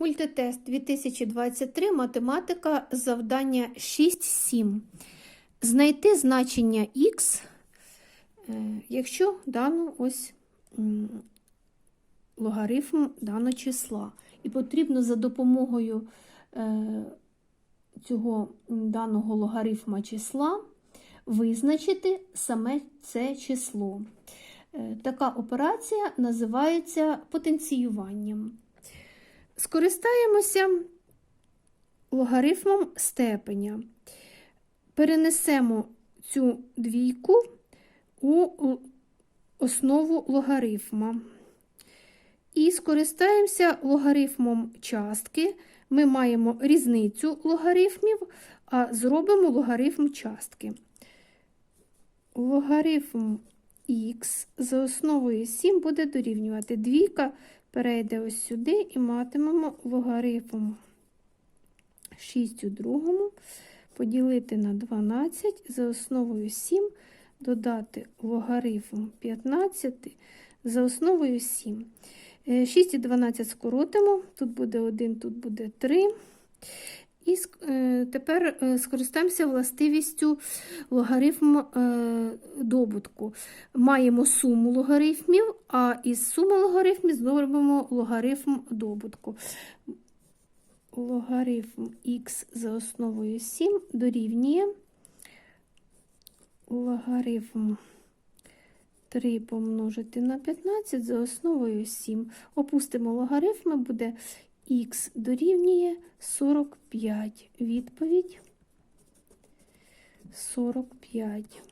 Мультитест 2023, математика, завдання 6-7. Знайти значення х, е, якщо дано ось логарифм даного числа. І потрібно за допомогою е, цього даного логарифма числа визначити саме це число. Е, Така операція називається потенціюванням. Скористаємося логарифмом степеня. Перенесемо цю двійку у основу логарифма. І скористаємося логарифмом частки. Ми маємо різницю логарифмів, а зробимо логарифм частки. Логарифм х за основою 7 буде дорівнювати двійка перейде ось сюди і матимемо логарифм 6 у другому поділити на 12 за основою 7 додати логарифм 15 за основою 7. 6 і 12 скоротимо, тут буде 1, тут буде 3. І е, тепер е, скористаємося властивістю логарифм е, добутку. Маємо суму логарифмів, а із суми логарифмів зробимо логарифм добутку. Логарифм х за основою 7 дорівнює логарифм 3 помножити на 15 за основою 7. Опустимо логарифми, буде х дорівнює 45. Відповідь 45.